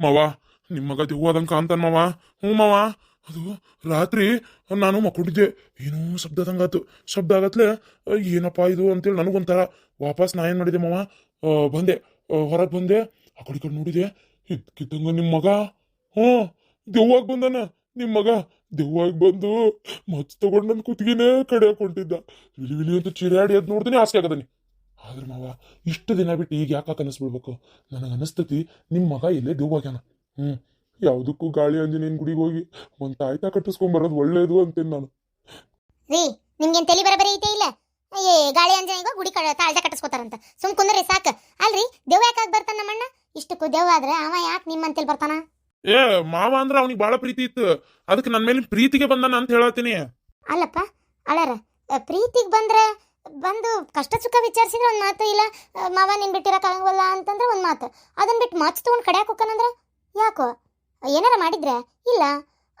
ಮಾವ ನಿಮ್ಮ ಮಗ ದೆವ್ವ ಆದಂಗ ಕಾಂತಾನ ಮಾವ. ಹ್ಞೂ ಮಾವ. ಅದು ರಾತ್ರಿ ನಾನು ಮಕ್ಕೊಂಡಿದ್ದೆ. ಏನೂ ಶಬ್ದ ತಂಗಾತು ಶಬ್ದ ಆಗತ್ಲೆ ಏನಪ್ಪ ಇದು ಅಂತೇಳಿ ನನಗೊಂಥರ ವಾಪಸ್ ನಾ ಏನು ಮಾಡಿದೆ ಮಾವ? ಬಂದೆ. ಹೊರಗೆ ಬಂದೆ. ಆ ಕಡೆ ಕಡೆ ನೋಡಿದೆ. ಇದ್ಕಿದ್ದಂಗ ನಿಮ್ಮ ಮಗ. ಹ್ಞೂ, ದೆವ್ವಾಗಿ ಬಂದಾನ ನಿಮ್ಮ ಮಗ. ದೆವ್ವಾಗಿ ಬಂದು ಮಚ್ಚ ತಗೊಂಡು ನನ್ನ ಕುತ್ತಿಗೆನೇ ಕಡೆ ಹಾಕೊಂಡಿದ್ದ ವಿಲಿ ವಿಲಿ ಅಂತ ಚಿರಾಡಿ ಅದು ನೋಡ್ತೀನಿ ಆಸೆ ಆಗದನಿ ಆದ್ರೆ ಮಾವ ಇಷ್ಟು ದಿನ ಬಿಟ್ಟು ಈಗ ಯಾಕೆ ಕನಸ್ಬಿಡ್ಬೇಕು ನನಗೆ ಅನಿಸ್ತತಿ ನಿಮ್ಮ ಮಗ ಇಲ್ಲೇ ದೆವ್ವಾಗ್ಯಾನ ಹ್ಞೂ ಯಾವುದಕ್ಕೂ ಗಾಳಿ ಆಂಜನೇಯನ ಗುಡಿಗೆ ಹೋಗಿ. ಒಂದು ತಾಯ್ತ ಕಟ್ಟಿಸ್ಕೊಂಬರೋದು ಒಳ್ಳೇದು ಅಂತೇನೆ ನಾನು. ರೀ ನಿಮ್ಗೆ ತಲೆ ಬರಬರಿ ಐತೆ ಇಲ್ಲ? ಅಯ್ಯೇ ಗಾಳಿ ಅಂಜನೆಗೋ ಗುಡಿ ತಾಳ್ದೆ ತಾಳ್ದ ಕಟ್ಟಿಸ್ಕೋತಾರಂತ. ಸುಮ್ ಕುಂದ್ರೆ ಸಾಕು. ಅಲ್ರಿ ದೇವ ಯಾಕಾಗ್ ಬರ್ತಾನ ನಮ್ಮಣ್ಣ? ಇಷ್ಟಕ್ಕೂ ದೇವ್ ಆದ್ರೆ ಅವ ಯಾಕೆ ನಿಮ್ಮಂತೇಳಿ ಬರ್ತಾನ? ಏ ಮಾವ ಅಂದ್ರೆ ಅವನಿಗೆ ಭಾಳ ಪ್ರೀತಿ ಇತ್ತು. ಅದಕ್ಕೆ ನನ್ನ ಮೇಲೆ ಪ್ರೀತಿಗೆ ಬಂದಾನ ಅಂತ ಹೇಳತ್ತೀನಿ. ಅಲ್ಲಪ್ಪ ಅಳರ ಪ್ರೀತಿಗೆ ಬಂದ್ರೆ ಬಂದು ಕಷ್ಟ ಸುಖ ವಿಚಾರಿಸಿದ್ರೆ ಒಂದು ಮಾತು ಇಲ್ಲ ಮಾವ ನಿನ್ ಬಿಟ್ಟಿರಕ್ ಆಗಂಗಿಲ್ಲ ಅಂತಂದ್ರೆ ಒಂದು ಮಾತು. ಅದನ್ನ ಬಿಟ್ಟು ಮಾಚ್ ತಗೊಂಡ್ ಕಡೆ ಹೋಗ್ತಾನಂದ್ರ? ಯಾಕೋ? ಏನಾರ ಮಾಡಿದ್ರೆ? ಇಲ್ಲ.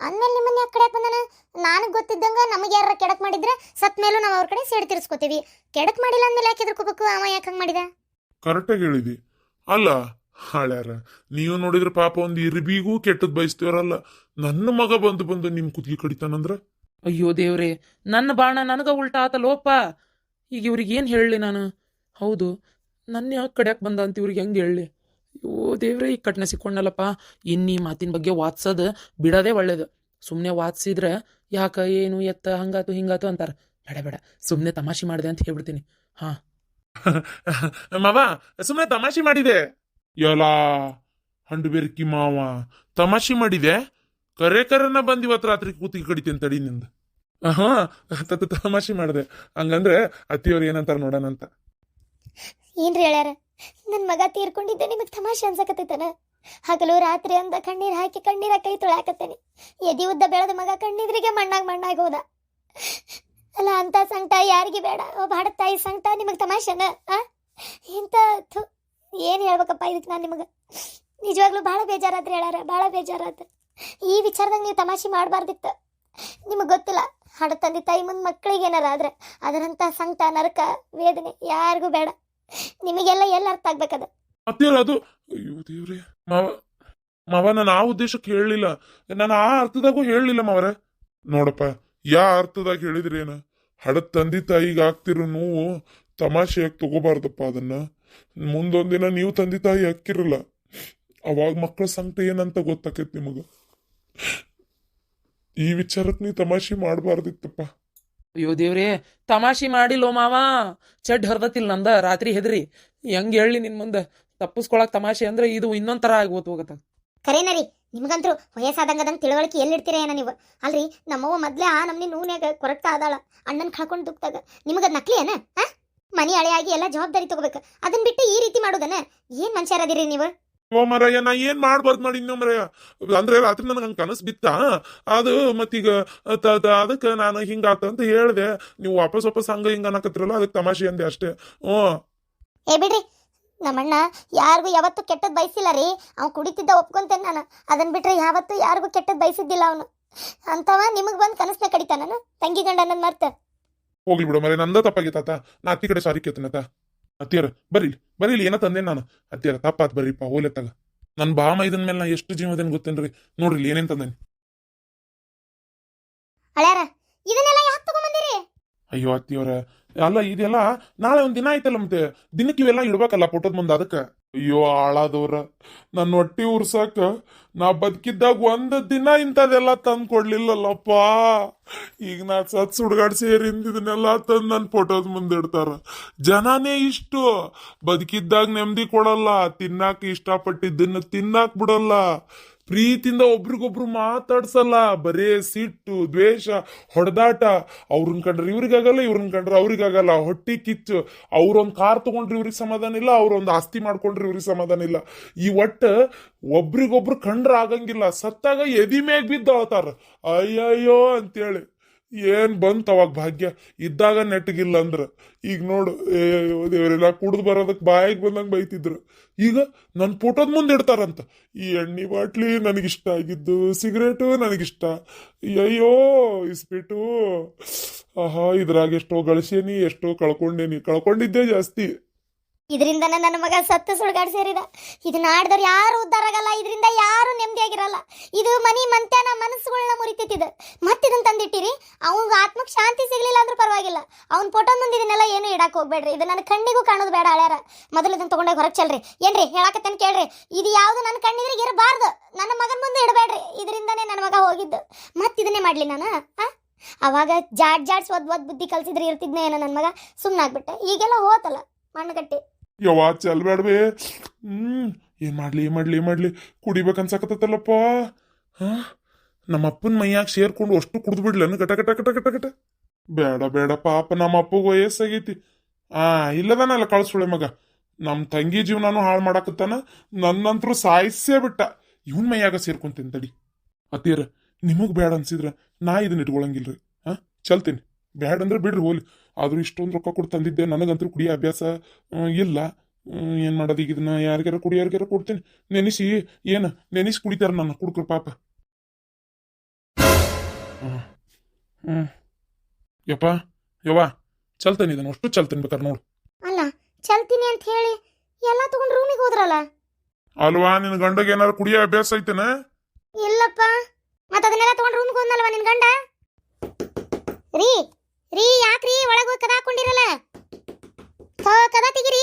ಅಂದ್ಮೇಲೆ ನಿಮ್ಮನ್ನ ಯಾಕೆ ಕಡೆ ಬಂದಾನ? ನನಗೆ ಗೊತ್ತಿದ್ದಂಗ ನಮಗೆ ಯಾರ ಕೆಡಕ್ ಮಾಡಿದ್ರೆ ಸತ್ ಮೇಲೂ ನಾವು ಅವ್ರ ಕಡೆ ಸೇಡ್ ತಿರ್ಸ್ಕೊತೀವಿ. ಕೆಡಕ್ ಮಾಡಿಲ್ಲ ಅಂದ್ಮೇಲೆ ಯಾಕೆ ಎದ್ರಕೋಬೇಕು ಅವ ಯಾಕೆ ಹಂಗ್ ಮಾಡಿದ? ಕರೆಕ್ಟಾಗಿ ಹೇಳಿದಿ. ಅಲ್ಲ ಹಾಳ್ಯಾರ. ನೀವು ನೋಡಿದ್ರೆ ಪಾಪ ಒಂದು ಇರ್ಬಿಗೂ ಕೆಟ್ಟದ್ ಬಯಸ್ತೀವರಲ್ಲ. ನನ್ನ ಮಗ ಬಂದು ಬಂದು ನಿಮ್ ಕುತ್ತಿಗೆ ಕಡಿತಾನಂದ್ರ? ಅಯ್ಯೋ ದೇವ್ರೆ ನನ್ನ ಬಾಣ ನನಗ ಉಲ್ಟಾ ಆತಲ್ಲೋಪ ಈಗ ಇವ್ರಿಗೆ ಏನು ಹೇಳಲಿ ನಾನು? ಹೌದು ನನ್ನ ಯಾಕೆ ಕಡ್ಯಾಕೆ ಬಂದ ಅಂತ ಇವ್ರಿಗೆ ಹೆಂಗೆ ಹೇಳಲಿ? ಅಯ್ಯೋ ದೇವ್ರೆ, ಈ ಕಟ್ನೆ ಸಿಕ್ಕೊಂಡಲ್ಲಪ್ಪ. ಇನ್ನೀ ಮಾತಿನ ಬಗ್ಗೆ ವಾದ್ಸೋದು ಬಿಡೋದೇ ಒಳ್ಳೇದು. ಸುಮ್ಮನೆ ವಾದಿಸಿದ್ರೆ ಯಾಕ, ಏನು, ಎತ್ತ, ಹಂಗಾತು, ಹಿಂಗಾತು ಅಂತಾರೆ. ಬೇಡ ಬೇಡ ಸುಮ್ಮನೆ ತಮಾಷೆ ಮಾಡಿದೆ ಅಂತ ಹೇಳ್ಬಿಡ್ತೀನಿ. ಹಾಂ. ಮಾವ ಸುಮ್ಮನೆ ತಮಾಷೆ ಮಾಡಿದೆ. ಎಲ್ಲ ಹಂಡು ಬೆರ್ಕಿ ಮಾವ, ತಮಾಷೆ ಮಾಡಿದೆ. ಕರೆ ಕರೆನ ಬಂದಿವತ್ ರಾತ್ರಿ ಕೂತಿಗೆ ಕಡಿತೇನೆ ತಡಿ ನಿಂದ. ಹಾ ತಮಾಷೆ ಮಾಡಿದೆ. ಹಂಗಂದ್ರೆ ಅತ್ತಿಯವ್ರು ಏನಂತಾರ ನೋಡೋಣ ಅಂತ. ಏನ್ರಿ ಹೇಳ್ಯಾರ? ನನ್ನ ಮಗ ತೀರ್ಕೊಂಡಿದ್ದೆ ನಿಮಗೆ ತಮಾಷೆ ಅನ್ಸಕತ್ತೈತನ? ಹಗಲು ರಾತ್ರಿ ಅಂದ ಕಣ್ಣೀರ್ ಹಾಕಿ ಕಣ್ಣೀರ ಕೈ ತೊಳಾಕತ್ತೇನೆ. ಎದಿ ಉದ್ದ ಬೆಳೆದ ಮಗ ಕಣ್ಣಿದ್ರಿಗೆ ಮಣ್ಣಾಗ ಮಣ್ಣಾಗಿ ಹೋದ. ಅಲ್ಲ, ಅಂತ ಸಂಕಟ ಯಾರಿಗೆ ಬೇಡ. ಬಾಡ ತಾಯಿ ಸಂಕಟ, ನಿಮಗೆ ತಮಾಷೆನ? ಆ? ಇಂಥ ಏನು ಹೇಳ್ಬೇಕಪ್ಪ ಇದಕ್ಕೆ ನಾನು ನಿಮಗೆ? ನಿಜವಾಗ್ಲೂ ಭಾಳ ಬೇಜಾರಾತ್ರಿ ಹೇಳಾರ ಭಾಳ ಬೇಜಾರಾತ. ಈ ವಿಚಾರದಾಗ ನೀವು ತಮಾಷೆ ಮಾಡಬಾರ್ದಿತ್ತು. ನಿಮಗೆ ಗೊತ್ತಿಲ್ಲ. ಹಡ ತಂದೆ ತಾಯಿ ಮುಂದೆ ಮಕ್ಕಳಿಗೆ ಏನಾರ ಆದರೆ ಅದರಂಥ ಸಂಕಟ, ನರಕ, ವೇದನೆ ಯಾರಿಗೂ ಬೇಡ. ನಿಮಗೆಲ್ಲ ಎಲ್ಲ ಅರ್ಥ ಆಗ್ಬೇಕದ. ಅದು, ಅಯ್ಯೋ ದೇವ್ರಿ, ಮಾವ ಮಾವ ನಾನು ಆ ಉದ್ದೇಶಕ್ಕೆ ಹೇಳಲಿಲ್ಲ ನಾನು ಆ ಅರ್ಥದಾಗೂ ಹೇಳಲಿಲ್ಲ ಮಾವರ. ನೋಡಪ್ಪ, ಯಾ ಅರ್ಥದಾಗ ಹೇಳಿದ್ರೇನು? ಹಡದ ತಂದೆ ತಾಯಿಗೆ ಆಗ್ತಿರೋ ನೋವು ತಮಾಷೆಯಾಗಿ ತಗೋಬಾರ್ದಪ್ಪ ಅದನ್ನ. ಮುಂದೊಂದಿನ ನೀವು ತಂದೆ ತಾಯಿ ಹಾಕಿರಲ್ಲ ಅವಾಗ ಮಕ್ಕಳ ಸಂಕಟ ಏನಂತ ಗೊತ್ತಾಕೈತಿ ನಿಮಗ. ಈ ವಿಚಾರಕ್ಕೆ ನೀ ತಮಾಷೆ ಮಾಡಬಾರ್ದಿತ್ತಪ್ಪ. ಅಯ್ಯೋ ದೇವ್ರೇ ತಮಾಷೆ ಮಾಡಿಲ್ಲೋ ಮಾವ? ಚಡ್ ಹರ್ದತಿಲ್ ನಂದ ರಾತ್ರಿ ಹೆದ್ರಿ. ಹೆಂಗ್ ಹೇಳಿ ನಿನ್ ಮುಂದೆ? ತಪ್ಪಿಸ್ಕೊಳಕ್ ತಮಾಷೆ ಅಂದ್ರೆ ಇದು ಇನ್ನೊಂದ್ ತರ ಆಗೋತ್ ಹೋಗತ್ತ. ಖರೇನ ರೀ ನಿಮ್ಗಂತರೂ ವಯಸ್ಸಾದಂಗದಂಗೆ ತಿಳುವಳಿಕೆ ಎಲ್ಲಿಡ್ತೀರ ಏನ ನೀವು? ಅಲ್ರಿ ನಮ್ಮವ್ವ ಮೊದ್ಲೇ ಆ ನಮ್ನಿ ನೂನ್ಯಾಗ ಕೊರಗ್ತ ಆದಾಳ ಅಣ್ಣನ್ ಕಳ್ಕೊಂಡು ದುಕ್ತಾಗ. ನಿಮಗದ್ ನಕ್ಲಿ ಏನ? ಮನಿ ಅಳೆಯಾಗಿ ಎಲ್ಲ ಜವಾಬ್ದಾರಿ ತಗೋಬೇಕು. ಅದನ್ ಬಿಟ್ಟು ಈ ರೀತಿ ಮಾಡೋದನ? ಏನ್ ಮನುಷ್ಯರದಿರಿ ನೀವು? ಓ ಮರಯ್ಯ ನಾ ಏನ್ ಮಾಡ್ಬಾರ್ದು ನೋಡಿ ಇನ್ನೂ ಮರಯ್ಯ ಅಂದ್ರೆ ರಾತ್ರಿ ನನಗೆ ಹಂಗೆ ಕನಸು ಬಿತ್ತ? ಅದು ಮತ್ತೀಗ ಅದಕ್ಕ ನಾನು ಹಿಂಗಾತ ಅಂತ ಹೇಳ್ದೆ. ನೀವು ವಾಪಸ್ ವಾಪಸ್ ಹಂಗ ಹಿಂಗ ಅನ್ನಕತ್ತಿರಲ್ಲ ಅದಕ್ಕೆ ತಮಾಷೆ ಅಂದೆ ಅಷ್ಟೇ. ಹ್ಞೂ. ಏ ಬಿಡ್ರಿ ನಮ್ಮಣ್ಣ ಯಾರಿಗೂ ಯಾವತ್ತೂ ಕೆಟ್ಟದ್ ಬಯಸಿಲ್ಲ ರೀ. ಅವ್ನು ಕುಡಿತಿದ್ದ ಒಪ್ಕೊಂತೇನೆ ನಾನು. ಅದನ್ ಬಿಟ್ರೆ ಯಾವತ್ತೂ ಯಾರಿಗೂ ಕೆಟ್ಟದ್ ಬಯಸಿದ್ದಿಲ್ಲ ಅವನು. ಅಂತವ ನಿಮಗ್ ಬಂದ್ ಕನಸ್ನ ಕಡಿತಾನ ತಂಗಿ ಗಂಡ ನನ್ನ ಮರ್ತ. ಹೋಗ್ಲಿ ಬಿಡು ಮರೆ ನಂದ ತಪ್ಪಾಗಿತ್ತಾತ ನಾ ಅತ್ತಿ ಕಡೆ ಸಾರಿ ಕೇತನತ ಅತ್ತಿಯರ ಬರೀಲಿ ಬರೀಲಿ ಏನೋ ತಂದೆ ನಾನು? ಅತ್ತಿಯರ ತಪ್ಪಾತ್ ಬರ್ರಿಪ್ಪ ತಗ. ನನ್ನ ಬಾಮ ಇದನ್ ಮೇಲೆ ನಾ ಎಷ್ಟು ಜೀವದೇನು ಗೊತ್ತೇನ್ರಿ? ನೋಡ್ರಿ ಏನೇನ್ ತಂದೇನಿ. ಅಯ್ಯೋ ಅತ್ತಿಯವರ ಅಲ್ಲ, ಇದೆಲ್ಲ ನಾಳೆ ಒಂದ್ ದಿನ ಆಯ್ತಲ್ಲ ಮತ್ತೆ? ದಿನಕ್ಕೆ ಇವೆಲ್ಲ ಇಡ್ಬೇಕಲ್ಲ ಫೋಟೋದ ಮುಂದೆ ಅದಕ್ಕೆ? ಅಯ್ಯೋ ಆಳಾದವ್ರ ನನ್ನ ಹೊಟ್ಟಿ ಉರ್ಸಾಕ ನಾ ಬದುಕಿದ್ದಾಗ ಒಂದ್ ದಿನ ಇಂಥದೆಲ್ಲ ತಂದು ಕೊಡ್ಲಿಲ್ಲಲ್ಲಪ್ಪ ಈಗ ನಾ ಸತ್ ಸುಡ್ಗಾಡ್ ಸೇರಿಂದ ಇದನ್ನೆಲ್ಲ ತಂದು ನನ್ನ ಫೋಟೋದ ಮುಂದೆ ಇಡ್ತಾರ. ಜನನೇ ಇಷ್ಟು. ಬದುಕಿದ್ದಾಗ ನೆಮ್ಮದಿ ಕೊಡಲ್ಲ, ತಿನ್ನಾಕ ಇಷ್ಟಪಟ್ಟಿದ್ದನ್ನ ತಿನ್ನಾಕ್ ಬಿಡಲ್ಲ. ಪ್ರೀತಿಯಿಂದ ಒಬ್ರಿಗೊಬ್ರು ಮಾತಾಡ್ಸಲ್ಲ, ಬರೇ ಸಿಟ್ಟು, ದ್ವೇಷ, ಹೊಡೆದಾಟ. ಅವ್ರನ್ನ ಕಂಡ್ರೆ ಇವ್ರಿಗಾಗಲ್ಲ, ಇವ್ರನ್ನ ಕಂಡ್ರೆ ಅವ್ರಿಗಾಗಲ್ಲ. ಹೊಟ್ಟಿ ಕಿಚ್ಚು. ಅವ್ರೊಂದು ಕಾರ್ ತಗೊಂಡ್ರೆ ಇವ್ರಿಗೆ ಸಮಾಧಾನ ಇಲ್ಲ, ಅವ್ರೊಂದು ಆಸ್ತಿ ಮಾಡ್ಕೊಂಡ್ರೆ ಇವ್ರಿಗೆ ಸಮಾಧಾನ ಇಲ್ಲ. ಈ ಒಟ್ಟು ಒಬ್ರಿಗೊಬ್ರು ಕಂಡ್ರೆ ಆಗಂಗಿಲ್ಲ. ಸತ್ತಾಗ ಎದಿ ಮ್ಯಾಗ ಬಿದ್ದಾಳ್ತಾರ. ಅಯ್ಯಯ್ಯೋ ಅಂತೇಳಿ. ಏನ್ ಬಂತ ಅವಾಗ ಭಾಗ್ಯ? ಇದ್ದಾಗ ನೆಟ್ಟಗಿಲ್ಲ ಅಂದ್ರ. ಈಗ ನೋಡು, ಏ ದೇವರೆಲ್ಲ ಕುಡ್ದು ಬರೋದಕ್ಕೆ ಬಾಯಿಗೆ ಬಂದಂಗ ಬೈತಿದ್ರು. ಈಗ ನನ್ನ ಫೋಟೋದ ಮುಂದೆ ಇಡ್ತಾರಂತ. ಈ ಎಣ್ಣೆ ಬಾಟ್ಲಿ ನನಗಿಷ್ಟ ಆಗಿದ್ದು, ಸಿಗರೇಟು ನನಗಿಷ್ಟ. ಅಯ್ಯೋ ಇಸ್ಬಿಟ್ಟು ಆಹಾ, ಇದ್ರಾಗ ಎಷ್ಟೋ ಗಳಿಸೇನಿ, ಎಷ್ಟೋ ಕಳ್ಕೊಂಡೇನಿ. ಕಳ್ಕೊಂಡಿದ್ದೆ ಜಾಸ್ತಿ. ಇದರಿಂದನೇ ನನ್ನ ಮಗ ಸತ್ತು ಸುಳ್ಗಾಡ್ ಸೇರಿದ. ಇದನ್ನ ಆಡ್ದವ್ರು ಯಾರು ಉದ್ಧಾರ ಆಗಲ್ಲ, ಇದರಿಂದ ಯಾರು ನೆಮ್ಮದಿಯಾಗಿರಲ್ಲ ಇದು ಮನಿ ಮಂತ್ಯಾನ ಮನಸ್ಸುಗಳನ್ನ ಮುರಿತಿದ್ದ ಮತ್ತಿದನ್ನ ತಂದಿಟ್ಟಿರಿ? ಅವ್ನಿಗೆ ಆತ್ಮಕ್ಕೆ ಶಾಂತಿ ಸಿಗಲಿಲ್ಲ ಅಂದ್ರೂ ಪರವಾಗಿಲ್ಲ. ಅವ್ನ ಫೋಟೋ ಮುಂದೆ ಇದನ್ನೆಲ್ಲ ಏನು ಇಡಕ್ಕೆ ಹೋಗ್ಬೇಡ್ರಿ. ಇದು ನನ್ನ ಕಣ್ಣಿಗೂ ಕಾಣೋದು ಬೇಡ ಹಳ್ಯಾರ. ಮೊದಲು ಇದನ್ನ ತಗೊಂಡೋಗಿ ಹೊರಗೆ ಚಲ್ರಿ. ಏನ್ರಿ ಹೇಳಕತ್ತೇನು ಕೇಳ್ರಿ? ಇದು ಯಾವುದು ನನ್ನ ಕಣ್ಣಿದ್ರಿಗೆ ಇರಬಾರ್ದು. ನನ್ನ ಮಗನ ಮುಂದೆ ಇಡಬೇಡ್ರಿ. ಇದರಿಂದನೇ ನನ್ನ ಮಗ ಹೋಗಿದ್ದು. ಮತ್ತೆ ಇದನ್ನೇ ಮಾಡ್ಲಿ ನಾನು? ಆ? ಅವಾಗ ಜಾಡ್ ಜಾಡ್ಸ್ ಒದ್ ಒದ್ ಬುದ್ಧಿ ಕಲ್ಸಿದ್ರೆ ಇರ್ತಿದ್ನೇ ಏನೋ ನನ್ನ ಮಗ? ಸುಮ್ಮನಾಗ್ಬಿಟ್ಟೆ ಈಗೆಲ್ಲ ಹೋತಲ್ಲ ಮಣ್ಣಗಟ್ಟಿ. ಯವ್ವ ಹ್ಮ್, ಏನ್ ಮಾಡ್ಲಿ ಏನ್ ಮಾಡ್ಲಿ ಏನ್ ಮಾಡ್ಲಿ. ಕುಡಿಬೇಕನ್ಸಕತ್ತಲ್ಲಪ್ಪ ಹಾಂ? ನಮ್ಮ ಅಪ್ಪನ ಮೈಯಾಗ ಸೇರ್ಕೊಂಡು ಅಷ್ಟು ಕುಡ್ದು ಬಿಡ್ಲನು ಗಟ ಗಟ ಗಟ ಗಟ ಗಟ. ಬೇಡ ಬೇಡ, ಪಾಪ ನಮ್ಮ ಅಪ್ಪಗ ವಯಸ್ಸಾಗೈತಿ. ಆ, ಇಲ್ಲದಾನಲ್ಲ ಕಳ್ಸುಳೆ ಮಗ. ನಮ್ಮ ತಂಗಿ ಜೀವನಾನು ಹಾಳು ಮಾಡಾಕತ್ತಾನ. ನನ್ನಂತ್ರು ಸಾಯಿಸೇ ಬಿಟ್ಟ. ಇವನ್ ಮೈಯಾಗ ಸೇರ್ಕೊಂತೀನಿ ತಡಿ ಅತ್ತೀರ ನಿಮಗ್ ಬೇಡ ಅನ್ಸಿದ್ರ ನಾ ಇದನ್ನ ಇಟ್ಕೊಳಂಗಿಲ್ರಿ. ಹಾ? ಚಲ್ತೀನಿ. ಬೇಡ ಅಂದ್ರೆ ಬಿಡ್ರಿ, ಹೋಲಿ. ಆದ್ರೂ ಇಷ್ಟೊಂದು ರೊಕ್ಕ ಕೊಟ್ಟು ತಂದಿದ್ದೆ. ನನಗಂತೂ ಕುಡಿಯೋ ಅಭ್ಯಾಸ ಇಲ್ಲ. ಏನು ಮಾಡೋದು ಈಗ ಇದನ್ನ? ಯಾರಿಗಾರ ಕುಡಿಯೋರ್ಗಾರ ಕೊಡ್ತೀನಿ. ನೆನೆಸಿ ಏನು? ನೆನೆಸಿ ಕುಡಿತಾರೆ ನನ್ನ ಕುಡ್ಕ್ರ ಪಾಪ. ಹ್ಮ್. ಯಪ್ಪ ಯವ್ವ ಚಲ್ತಾನೆ ಇದನ್ನು. ಅಷ್ಟು ಚಲ್ತಾನೆ ಬೇಕಾರೆ ನೋಡು. ಅಲ್ಲ ಚಲ್ತೀನಿ ಅಂತ ಹೇಳಿ ಎಲ್ಲ ತಗೊಂಡು ರೂಮಿಗೆ ಹೋದ್ರಲ್ಲ? ಅಲ್ವಾ ನಿನ್ನ ಗಂಡಗೆ ಏನಾರು ಕುಡಿಯೋ ಅಭ್ಯಾಸ ಐತೆನ? ಇಲ್ಲಪ್ಪ. ಮತ್ತೆ ಅದನ್ನೆಲ್ಲ ತಗೊಂಡು ರೂಮಿಗೆ ಹೋದ್ನಲ್ವಾ ನಿನ್ ಗಂಡ? ರೀ ರೀ ಯಾಕ್ರಿ ಒಳಗೆ ಕದ ಹಾಕೊಂಡಿರಲ್ಲ ಕದ ತೆಗಿರಿ.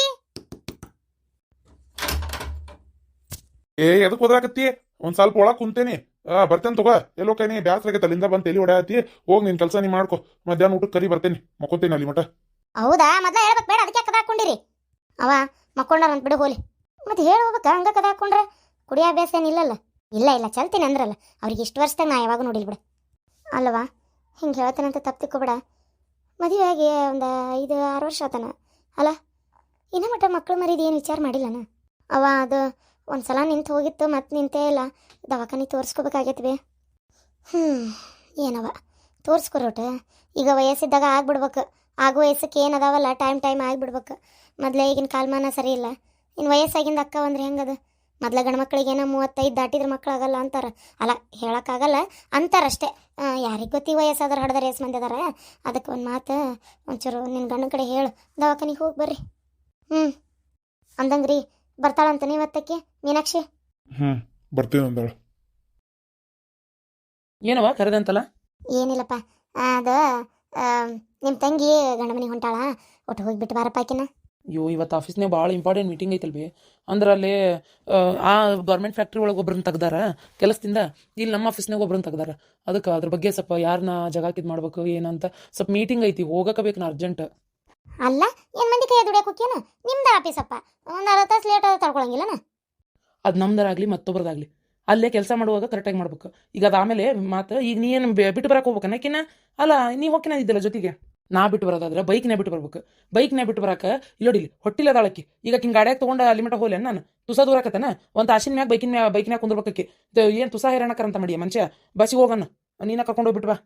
ಏ ಎದಕ್ ಹೋದ್ರಾಕತ್ತಿ? ಒಂದ್ ಸ್ವಲ್ಪ ಒಳಗ್ ಕುಂತೇನಿ. ಆ ಬರ್ತೇನೆ ತಗೋ. ಎಲ್ಲೋ ಕೈನಿ ಬ್ಯಾಸ್ರ ಆಗೈತೆ ಅಲ್ಲಿಂದ ಬಂದು ತಲೆ ಹೊಡ್ಯಾತಿ. ಹೋಗ್ ನಿನ್ ಕೆಲಸ ನೀ ಮಾಡ್ಕೊ. ಮಧ್ಯಾಹ್ನ ಊಟಕ್ಕೆ ಕರಿ ಬರ್ತೇನೆ. ಮಕ್ಕೋತೇನೆ ಅಲ್ಲಿ ಮಟ ಹೌದಾ? ಮೊದ್ಲ ಹೇಳ್ಬೇಕು ಬೇಡ ಅದಕ್ಕೆ ಕದ ಹಾಕೊಂಡಿರಿ ಅವ ಮಕ್ಕೊಂಡಾರ ಅಂತ ಬಿಡು ಹೋಲಿ. ಮತ್ತೆ ಹೇಳಿ ಹೋಗ್ಬೇಕ? ಹಂಗ ಕದ ಹಾಕೊಂಡ್ರೆ ಕುಡಿಯೋ ಅಭ್ಯಾಸ ಏನಿಲ್ಲಲ್ಲ ಇಲ್ಲ ಇಲ್ಲ ಚಲ್ತೀನಿ ಅಂದ್ರಲ್ಲ. ಅವ್ರಿಗೆ ಇಷ್ಟು ವರ್ಷದಾಗ ನಾ ಯಾವಾಗ ನೋಡಿಲ್ ಬಿಡ. ಅಲ್ಲವಾ ಹಿಂಗೆ ಹೇಳ್ತಾನಂತ ತಪ್ಪು ತಿಕ್ಕೋಬೇಡ ಮದುವೆ ಆಗಿ ಒಂದು ಐದು, ಆರು ವರ್ಷ ಆತನ. ಅಲ್ಲ, ಇನ್ನೂ ಮಟ್ಟ ಮಕ್ಕಳು ಮರಿದು ಏನು ವಿಚಾರ ಮಾಡಿಲ್ಲನ ಅವ ಅದು ಒಂದು ಸಲ ನಿಂತು ಹೋಗಿತ್ತು ಮತ್ತೆ ನಿಂತೇ ಇಲ್ಲ. ದವಾಖಾನೆ ತೋರಿಸ್ಕೋಬೇಕಾಗೈತಿ ಬೇ. ಹ್ಞೂ ಏನವ? ತೋರಿಸ್ಕೊರೋಟ ಈಗ ವಯಸ್ಸಿದ್ದಾಗ ಆಗ್ಬಿಡ್ಬೇಕು. ಆಗೋ ವಯಸ್ಸಕ್ಕೆ ಏನು ಅದಾವಲ್ಲ, ಟೈಮ್ ಟೈಮ್ ಆಗಿಬಿಡ್ಬೇಕು. ಮೊದಲೇ ಈಗಿನ ಕಾಲಮಾನ ಸರಿ ಇಲ್ಲ. ಇನ್ನು ವಯಸ್ಸಾಗಿಂದ ಅಕ್ಕ ಅಂದ್ರೆ ಹೆಂಗದ? ಮೊದ್ಲ ಗಂಡು ಮಕ್ಕಳಿಗೇನೋ ಮೂವತ್ತೈದು ದಾಟಿದ್ರೆ ಮಕ್ಕಳಾಗಲ್ಲ ಅಂತಾರೆ. ಅಲ್ಲ ಹೇಳೋಕ್ಕಾಗಲ್ಲ ಅಂತಾರಷ್ಟೇ. ಯಾರಿಗೆ ಗೊತ್ತಿ ವಯಸ್ಸಾದ್ರೆ ಹಡ್ದಾರ ರೇಸ್ ಮಂದಿ ಅದಾರ? ಅದಕ್ಕೆ ಒಂದು ಮಾತು ಒಂಚೂರು ನಿನ್ನ ಗಂಡನ ಕಡೆ ಹೇಳು. ದವಾಖಾನಿಗೆ ಹೋಗಿ ಬರ್ರಿ. ಹ್ಞೂ ಅಂದಂಗ್ರಿ ಬರ್ತಾಳಂತ ನೀವತ್ತಕ್ಕೆ ಮೀನಾಕ್ಷಿ? ಹ್ಞೂ ಬರ್ತೀನಿ ಅಂದಳು. ಏನವ ಕರೆದಂತಲ್ಲ ಏನಿಲ್ಲಪ್ಪ ಅದು ನಿಮ್ಮ ತಂಗಿ ಗಂಡ ಮನೆಗೆ ಹೊಂಟಾಳ ಒಟ್ಟು ಹೋಗಿಬಿಟ್ಟು ಬಾರಪ್ಪ ಆಕಿನ. ಅಯ್ಯೋ ಇವತ್ತು ಆಫೀಸ್ನಾಗ ಭಾಳ ಇಂಪಾರ್ಟೆಂಟ್ ಮೀಟಿಂಗ್ ಐತಲ್ ಬಿ ಅಂದ್ರೆ ಅಲ್ಲಿ ಆ, ಗೌರ್ಮೆಂಟ್ ಫ್ಯಾಕ್ಟ್ರಿ ಒಳಗೆ ಒಬ್ರನ್ನ ತೆಗ್ದಾರ ಕೆಲಸದಿಂದ ಇಲ್ಲಿ ನಮ್ಮ ಆಫೀಸ್ನಾಗ ಒಬ್ರನ್ನ ತೆಗ್ದಾರ. ಅದಕ್ಕೆ ಅದ್ರ ಬಗ್ಗೆ ಸ್ವಲ್ಪ ಯಾರನ್ನ ಜಗಾಕ್ ಇದು ಮಾಡ್ಬೇಕು ಏನಂತ ಸ್ವಲ್ಪ ಮೀಟಿಂಗ್ ಐತಿ ಹೋಗಕ್ಕೆ ಬೇಕು ನಾ ಅರ್ಜೆಂಟ್ ಅಲ್ಲ ಏನು ಮಂದಿ ಕೈ ದುಡಿಯಕ್ಕೆ ಹೋಗ್ಯನ ನಿಮ್ದು ಆಫೀಸಪ್ಪ ಒಂದು ಅರ್ಧ ತಾಸು ಲೇಟ್ ಆದ್ರೆ ತಡ್ಕೊಳಂಗಿಲ್ಲನ ಅದು ನಮ್ದರಾಗಲಿ ಮತ್ತೊಬ್ರದಾಗಲಿ. ಅಲ್ಲೇ ಕೆಲಸ ಮಾಡುವಾಗ ಕರೆಕ್ಟಾಗಿ ಮಾಡ್ಬೇಕು. ಈಗ ಅದಾಮೇಲೆ ಮಾತ್ರ ಮಾತು ಈಗ ನೀ ಏನು ಬಿಟ್ಟು ಬರಕ್ಕೆ ಹೋಗ್ಬೇಕನ್ನ ಆಕಿನ ಅಲ್ಲ ನೀವು ಹೋಗ್ಕಿನ ಇದ್ದಲ್ಲ ಜೊತೆಗೆ? ನಾ ಬಿಟ್ಟು ಬರೋದಾದ್ರೆ ಬೈಕ್ನೇ ಬಿಟ್ಟು ಬರ್ಬೇಕು. ಬೈಕ್ನೇ ಬಿಟ್ಟು ಬರಕ್ಕೆ ಇಲ್ಲೋಡಿಲಿ ಹೊಟ್ಟಿಲ್ಲ ಅದಾಳಕ್ಕಿ ಈಗ ಹಿಂಗೆ ಗಾಡ್ಯಾಗ ತೊಗೊಂಡು ಅಲ್ಲಿ ಮಟ್ಟ ಹೋಲೆ ನಾನು ತುಸ ದೂರಕತ್ತನ ಒಂದು ತಾಸಿನ ಮ್ಯಾಗ ಬೈಕಿನ ಮ್ಯಾಗ ಬೈಕ್ನ್ಯಾಗ ಕುಂದ್ರಬೇಕಕ್ಕೆ ಏನು ತುಸ ಅಂತ ಮಾಡಿ ಮನುಷ್ಯ? ಬಸ್ಸಿಗೆ ಹೋಗಣ್ಣ. ನೀನ ಕರ್ಕೊಂಡು ಹೋಗ್ಬಿಟ್ಟು ಬಾ.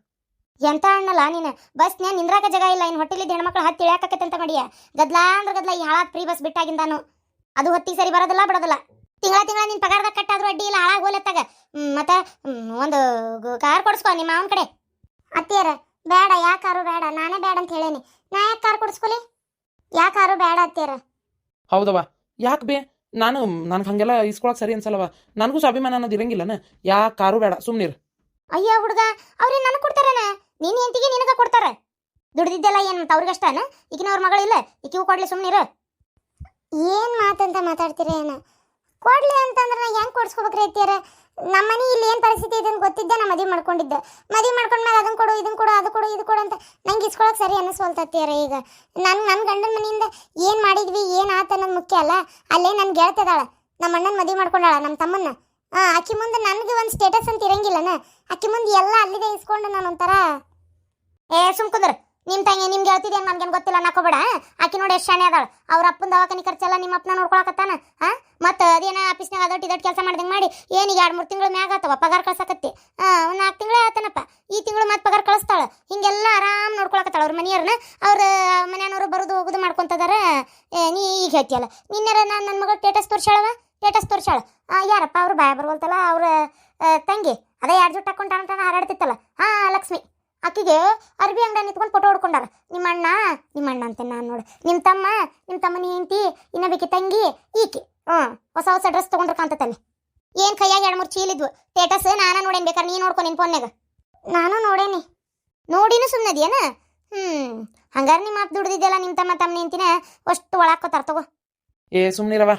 ಎಂತ ಅಣ್ಣಲ್ಲ ನೀನು? ನೇ ನಿಂದ್ರಾಕ ಜಾಗ ಇಲ್ಲ. ಇನ್ನು ಹೊಟ್ಟಿಲಿದ್ದ ಹೆಣ್ಮಕ್ಳು ಹತ್ತಿ ಇಳಿಯಾಕತ್ತೆ ಅಂತ ಮಾಡಿಯ? ಗದ್ಲಾ ಅಂದ್ರೆ ಗದ್ಲ ಈ ಹಾಳಾದ ಫ್ರೀ ಬಸ್ ಬಿಟ್ಟಾಗಿಂದಾನು. ಅದು ಹೊತ್ತಿಗೆ ಸರಿ ಬರೋದಿಲ್ಲ, ಬಿಡೋದಿಲ್ಲ. ತಿಂಗಳ ತಿಂಗಳ ನಿನ್ ಪಗಾರದಾಗ ಕಟ್ಟಾದ್ರೂ ಅಡ್ಡಿ ಇಲ್ಲ, ಹಾಳಾಗಿ ಹೋಲತ್ತಾಗ ಮತ್ತೆ ಒಂದು ಕಾರ್ ಕೊಡಿಸ್ಕೊ ನಿಮ್ಮ ಮಾವನ ಕಡೆ. ಅತ್ತಿಯರ. ಬೇಡ ಯಾ ಕಾರು ಬೇಡ ನಾನೇ ಬೇಡ ಅಂತ ಹೇಳೇನಿ. ನಾ ಯಾಕೆ ಕಾರ್ ಕೊಡಿಸ್ಕೊಲಿ? ಯಾ ಕಾರು ಬೇಡ ಅತ್ತೀರ ಹೌದವ ಯಾಕೆ ಬೇ? ನಾನು ನನಗೆ ಹಂಗೆಲ್ಲ ಇಸ್ಕೊಳಕ್ ಸರಿ ಅನ್ಸಲ್ಲವ ನನಗೂ ಸ್ವಾಭಿಮಾನ ಅನ್ನೋದು ಇರಂಗಿಲ್ಲನ? ಯಾ ಕಾರು ಬೇಡ ಸುಮ್ಮನಿರು ಅಯ್ಯೋ ಹುಡುಗ ಅವ್ರೇನು ನನಗೆ ಕೊಡ್ತಾರನ? ನಿನ್ನ ಹೆಂಡತಿಗೆ ನಿನಗೆ ಕೊಡ್ತಾರೆ. ದುಡ್ದಿದ್ದೆಲ್ಲ ಏನ್ ಅವ್ರಿಗೆ ಅವ್ರಿಗಷ್ಟನ ಈಗಿನ ಅವ್ರ ಮಗಳಿಲ್ಲ ಈಕಿಗೂ ಕೊಡ್ಲಿ ಸುಮ್ನಿರ. ಏನು ಮಾತಂತ ಮಾತಾಡ್ತೀರ ಏನ ಕೊಡ್ಲಿ ಅಂತಂದ್ರೆ ನಾ ಹೆಂಗ್ ಕೊಡ್ಸ್ಕೊಬೇಕ್ರಿ ಐತಿಯರ ನಮ್ಮ ಮನೆ ಇಲ್ಲಿ ಏನು ಪರಿಸ್ಥಿತಿ ಇದೆ ಅಂತ ಗೊತ್ತಿದ್ದೆ, ನಾ ಮದುವೆ ಮಾಡ್ಕೊಂಡಿದ್ದೆ. ಮದುವೆ ಮಾಡ್ಕೊಂಡ್ಮೇಲೆ ಅದನ್ನ ಕೊಡು ಇದನ್ನು ಕೊಡು, ಅದು ಕೊಡು, ಇದು ಕೊಡು ಅಂತ ನಂಗೆ ಇಸ್ಕೊಳಕ್ಕೆ ಸರಿ ಅನಿಸ್ವಲ್ತತ್ತೀರ ಈಗ. ನನ್ ನನ್ನ ಗಂಡನ ಮನೆಯಿಂದ ಏನು ಮಾಡಿದ್ವಿ, ಏನು ಆತ ಅನ್ನೋದು ಮುಖ್ಯ ಅಲ್ಲ. ಅಲ್ಲೇ ನನ್ನ ಗೆಳತಿದಾಳ ನಮ್ಮ ಅಣ್ಣನ ಮದುವೆ ಮಾಡ್ಕೊಂಡಾಳ ನಮ್ಮ ತಮ್ಮನ್ನ. ಹಾಂ ಆಕಿ ಮುಂದೆ ನನಗೆ ಒಂದು ಸ್ಟೇಟಸ್ ಅಂತ ಇರಂಗಿಲ್ಲನ? ಆಕಿ ಮುಂದೆ ಎಲ್ಲ ಅಲ್ಲಿದೆ ಇಸ್ಕೊಂಡು ನಾನು ಒಂಥರ ಏ ಸುಮ್ ಕುಂದ್ರ ನಿಮ್ ತಂಗಿ ನಿಮ್ಗೆ ಹೇಳ್ತಿದ್ದೆ ನನ್ಗೇನು ಗೊತ್ತಿಲ್ಲ ನಾಕೋಬೇಡ ಆಕಿ ನೋಡಿ ಎಷ್ಟು ಶಾಣೆ ಅದಾಳ. ಅವ್ರ ಅಪ್ಪನ ದವಾಖಾನಿ ಖರ್ಚೆಲ್ಲ ನಿಮ್ಮ ಅಪ್ಪನ ನೋಡ್ಕೊಳಕತ್ತಾನ ಹಾ ಮತ್ತು ಅದೇನ ಆಫೀಸ್ನಾಗ ಅದೊಟ್ಟು ಇದೊಟ್ಟು ಕೆಲಸ ಮಾಡ್ದಂಗೆ ಮಾಡಿ, ಏನಿಗೆ ಎರಡು ಮೂರು ತಿಂಗಳು ಮ್ಯಾಗ ಆತವ, ಪಗಾರ ಕಳ್ಸಕತ್ತಿ. ಹಾಂ ನಾಲ್ಕು ತಿಂಗಳೇ ಆತನಪ್ಪ. ಈ ತಿಂಗಳು ಮತ್ತೆ ಪಗಾರ ಕಳಿಸ್ತಾಳ. ಹಿಂಗೆಲ್ಲ ಆರಾಮ್ ನೋಡ್ಕೊಳಕತ್ತಾಳ ಅವ್ರ ಮನೆಯವ್ರನ್ನ ಅವ್ರ ಮನೆಯವರು ಬರೋದು ಹೋಗೋದು ಮಾಡ್ಕೊಂತದಾರ. ನೀ ಈಗ ಹೇಳ್ತಿಯಲ್ಲ, ನಿನ್ನೆರ ನಾನು ನನ್ನ ಮಗಳು ಟೇಟಸ್ ತೋರ್ಸಾಳವ ಟೇಟಸ್ ತೋರ್ಸಾಳ ಯಾರಪ್ಪ ಅವ್ರು ಬಾಯ ಬರ್ಬೋಲ್ತಲ್ಲ ಅವ್ರ ತಂಗಿ. ಅದೇ ಎರಡು ಜುಟ್ಟು ಹಾಕೊಂಡು ಹಾರಾಡ್ತಿತ್ತಲ್ಲ. ಹಾ ಲಕ್ಷ್ಮಿ. ಆಕಿಗೆ ಅರ್ಬಿ ಅಂಗಡಿ ನಿಂತ್ಕೊಂಡು ಫೋಟೋ ಹೊಡ್ಕೊಂಡಾರ. ನಿಮ್ಮ ಅಣ್ಣ ನಿಮ್ಮ ಅಣ್ಣ ಅಂತ ನಾನು ನೋಡು. ನಿಮ್ಮ ತಮ್ಮ ನಿಮ್ಮ ತಮ್ಮನ ಹೆಂಡತಿ, ಇನ್ನ ಬೇಕಿ ತಂಗಿ, ಈಕೆ. ಹ್ಞೂ, ಹೊಸ ಹೊಸ ಡ್ರೆಸ್ ತೊಗೊಂಡ್ರೆ ಕಾಂತತಲ್ಲಿ ಏನು ಕೈಯಾಗ ಎರಡು ಮೂರು ಚೀಲಿದ್ವು? ಸ್ಟೇಟಸ್ ನಾನು ನೋಡೇನ್ ಬೇಕಾರೆ ನೀ ನೋಡ್ಕೊ ನಿನ್ ಫೋನ್ಯಾಗ ನಾನು ನೋಡೇನಿ. ನೋಡಿನೂ ಸುಮ್ಮನದಿಯನ ಹ್ಞೂ ಹಂಗಾರೆ ನಿಮ್ಮ ಮಾತು ದುಡ್ದಿದ್ದೆಲ್ಲ ನಿಮ್ಮ ತಮ್ಮ ತಮ್ಮ ನಿಂತಿನ ಅಷ್ಟು ಒಳಾಕೋತಾರ ತಗೋ. ಏ ಸುಮ್ಮನಿರವ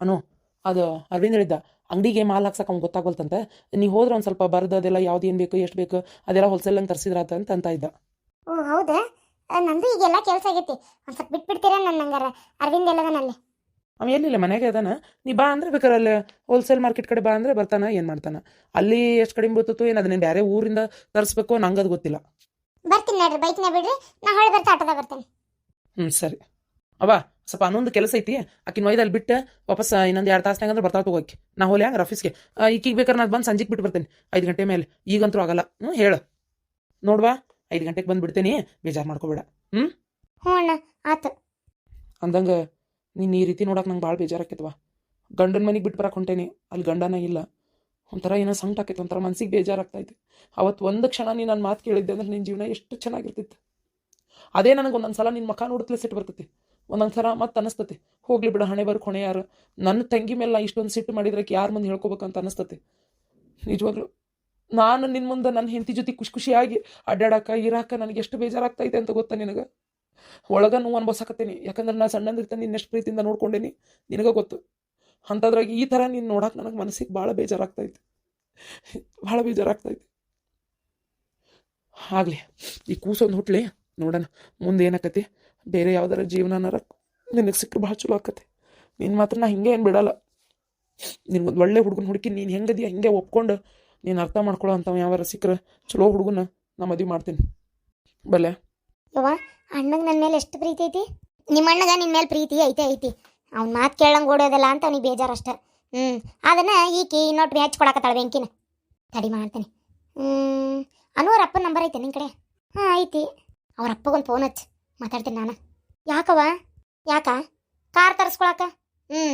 ಅನು, ಅದು ಅರವಿಂದ್ ಹೇಳಿದ್ದ. ಅಂಗಡಿಗೆ ಮಾಲ್ ಹಾಕ್ಸಕ್ಕೆ ಅವ್ನು ಗೊತ್ತಾಗೋಲ್ತಂತೆ. ನೀವು ಹೋದ್ರೆ ಒಂದು ಸ್ವಲ್ಪ ಬರೆದು ಅದೆಲ್ಲ ಯಾವ್ದು ಏನು ಬೇಕು ಎಷ್ಟು ಬೇಕು ಅದೆಲ್ಲ ಹೋಲ್ಸೇಲಂಗೆ ತರಿಸಿದ್ರಾತ ಅಂತ ಅಂತ ಇದ್ದ. ಓ ಹೌದಾ? ನಂದು ಈಗೆಲ್ಲ ಕೆಲಸ ಆಗೈತಿ. ಒಂದು ಸ್ವಲ್ಪ ಬಿಟ್ಬಿಡ್ತೀರ ನನ್ನ ಹಂಗಾರ? ಅರವಿಂದ್ ಎಲ್ಲದನಲ್ಲಿ ಅವ ಎಲ್ಲಿಲ್ಲ ಮನೆಗೆ ಅದಾನ. ನೀ ಬಾ ಅಂದ್ರೆ ಬೇಕಾದ್ರೆ ಅಲ್ಲಿ ಹೋಲ್ಸೇಲ್ ಮಾರ್ಕೆಟ್ ಕಡೆ ಬಾ ಅಂದ್ರೆ ಬರ್ತಾನ ಏನು ಮಾಡ್ತಾನ. ಅಲ್ಲಿ ಎಷ್ಟು ಕಡಿಮೆ ಬರ್ತತ್ತು ಏನು ಅದನ್ನ ಬೇರೆ ಊರಿಂದ ತರಿಸ್ಬೇಕು ನಂಗೆ ಅದು ಗೊತ್ತಿಲ್ಲ. ಬರ್ತೀನಿ ನೋಡ್ರಿ ಬೈಕ್ನ ಬಿಡ್ರಿ ನಾ ಹೊಳೆ ಬರ್ತಾ ಆಟೋದಾಗ ಬರ್ತೇನೆ. ಹ್ಞೂ ಸರಿ. ಅವ ಸ್ವಲ್ಪ ಅನ್ನೊಂದು ಕೆಲಸ ಐತಿ. ಆಕಿನ ಒಯ್ದಲ್ಲಿ ಬಿಟ್ಟು ವಾಪಸ್ ಇನ್ನೊಂದು ಎರಡು ತಾಸ್ನಾಗ ಅಂದ್ರೆ ಬರ್ತಾ ತಗೋಕೆ ನಾ ಹೋಲಿ ಹಂಗೆ ಆಫೀಸ್ಗೆ ಈಕಿಗೆ ಬೇಕಾದ್ರೆ ನಾನು ಬಂದು ಸಂಜೆಗೆ ಬಿಟ್ಟು ಬರ್ತೇನೆ. ಐದು ಗಂಟೆ ಮೇಲೆ. ಈಗಂತೂ ಆಗಲ್ಲ. ಹ್ಞೂ ಹೇಳು. ನೋಡ್ವಾ? ಐದು ಗಂಟೆಗೆ ಬಂದು ಬಿಡ್ತೇನೆ. ಬೇಜಾರು ಮಾಡ್ಕೋಬೇಡ. ಹ್ಞೂ ಅಣ್ಣ ಆತು. ಅಂದಂಗೆ ನೀನು ಈ ರೀತಿ ನೋಡಕ್ಕೆ ನಂಗೆ ಭಾಳ ಬೇಜಾರಾಕೈತವ ಗಂಡನ ಮನೆಗೆ ಬಿಟ್ಟು ಬರಕ್ಕೆ ಹೊಂಟೇನಿ. ಅಲ್ಲಿ ಗಂಡನ ಇಲ್ಲ. ಒಂಥರ ಏನೋ ಸಂಕಟ ಆಕೈತೆ. ಒಂಥರ ಮನ್ಸಿಗೆ ಬೇಜಾರಾಗ್ತೈತೆ ಅವತ್ತು ಒಂದು ಕ್ಷಣ ನೀನು ನನ್ನ ಮಾತು ಕೇಳಿದ್ದೆ ಅಂದ್ರೆ ನಿನ್ನ ಜೀವನ ಎಷ್ಟು ಚೆನ್ನಾಗಿರ್ತಿತ್ತು. ಅದೇ ನನಗೆ ಒಂದೊಂದು ಸಲ ನಿನ್ನ ಮಖ ನೋಡುತ್ತಲೇ ಸಿಟ್ಟು ಬರ್ತೈತಿ. ಒಂದೊಂದು ಸಲ ಮತ್ತೆ ಅನಿಸ್ತತಿ. ಹೋಗ್ಲಿ ಬಿಡು, ಹಣೆ ಬರ್ಕ ಹೊಣೆ ಯಾರು. ನನ್ನ ತಂಗಿ ಮೇಲೆ ಇಷ್ಟೊಂದು ಸಿಟ್ಟು ಮಾಡಿದ್ರೆ ಯಾರ ಮುಂದೆ ಹೇಳ್ಕೊಬೇಕಂತ ಅನಿಸ್ತತಿ. ನಿಜವಾಗ್ಲು, ನಾನು ನಿನ್ನ ಮುಂದೆ ನನ್ನ ಹೆಂಡತಿ ಜೊತೆ ಖುಷಿ ಖುಷಿಯಾಗಿ ಅಡ್ಡಾಡಕ, ಇರಾಕ ನನಗೆ ಎಷ್ಟು ಬೇಜಾರಾಗ್ತೈತೆ ಅಂತ ಗೊತ್ತಾ ನಿನಗೆ? ಒಳಗ ನೋವು ಅನ್ಭವಿಸಕತ್ತೀನಿ. ಯಾಕಂದ್ರೆ ನಾ ಸಣ್ಣದಿರ್ತಾನೆ ನಿನ್ನ ಎಷ್ಟು ಪ್ರೀತಿಯಿಂದ ನೋಡ್ಕೊಂಡೇನಿ, ನಿನಗೆ ಗೊತ್ತು. ಅಂಥದ್ರಾಗ ಈ ಥರ ನೀನು ನೋಡಕ್ಕೆ ನನಗೆ ಮನಸ್ಸಿಗೆ ಭಾಳ ಬೇಜಾರಾಗ್ತೈತೆ. ಭಾಳ ಬೇಜಾರಾಗ್ತೈತೆ. ಆಗಲಿ, ಈ ಕೂಸೊಂದು ಹುಟ್ಲಿ, ನೋಡೋಣ ಮುಂದೆ ಏನಾಕತಿ. ಬೇರೆ ಯಾವ್ದಾರ ಜೀವನನಾರ ನಿನಗೆ ಸಿಕ್ಕರೆ ಭಾಳ ಚಲೋ ಆಕತಿ. ನೀನು ಮಾತ್ರ ನಾ ಹಿಂಗೆ ಏನು ಬಿಡಲ್ಲ. ನಿನ್ಗೊಂದು ಒಳ್ಳೆ ಹುಡುಗನ ಹುಡುಕಿ ನೀನು ಹೆಂಗದಿ ಹಿಂಗೆ ಒಪ್ಕೊಂಡು ನೀನು ಅರ್ಥ ಮಾಡ್ಕೊಳ್ಳೋ ಅಂಥವ್ ಯಾವಾರ ಸಿಕ್ಕರೆ ಚಲೋ ಹುಡುಗನ ನಾ ಮದುವೆ ಮಾಡ್ತೀನಿ. ಬಲ್ಲೆ ಯವ್ವ, ಅಣ್ಣಗೆ ನನ್ನ ಮೇಲೆ ಎಷ್ಟು ಪ್ರೀತಿ ಐತಿ? ನಿಮ್ಮ ಅಣ್ಣಗ ನಿನ್ನ ಮೇಲೆ ಪ್ರೀತಿ ಐತೆ ಐತಿ. ಅವ್ನ ಮಾತು ಕೇಳಂಗೆ ಓಡೋದಲ್ಲ ಅಂತ ಅವ್ನಿಗೆ ಬೇಜಾರು ಅಷ್ಟೆ. ಹ್ಞೂ ಅದನ್ನ ಈಕಿ ಇನ್ನೊಟ್ರಿ ಹಚ್ಕೊಡಕತ್ತಾಳ ಬೆಂಕಿನ. ತಡಿ ಮಾಡ್ತೇನೆ. ಹ್ಞೂ ಅನು ಅವ್ರ ಅಪ್ಪನ ನಂಬರ್ ಐತೆ ನಿನ್ನ ಕಡೆ? ಹಾಂ, ಐತಿ. ಅವ್ರ ಅಪ್ಪಗೊಂದು ಫೋನ್ ಹಚ್ಚಿ. ಮಾತಾಡ್ತೀನಿ ನಾನು. ಯಾಕವ ಯಾಕ? ಕಾರ್ ತರಿಸ್ಕೊಳಕ? ಹ್ಞೂ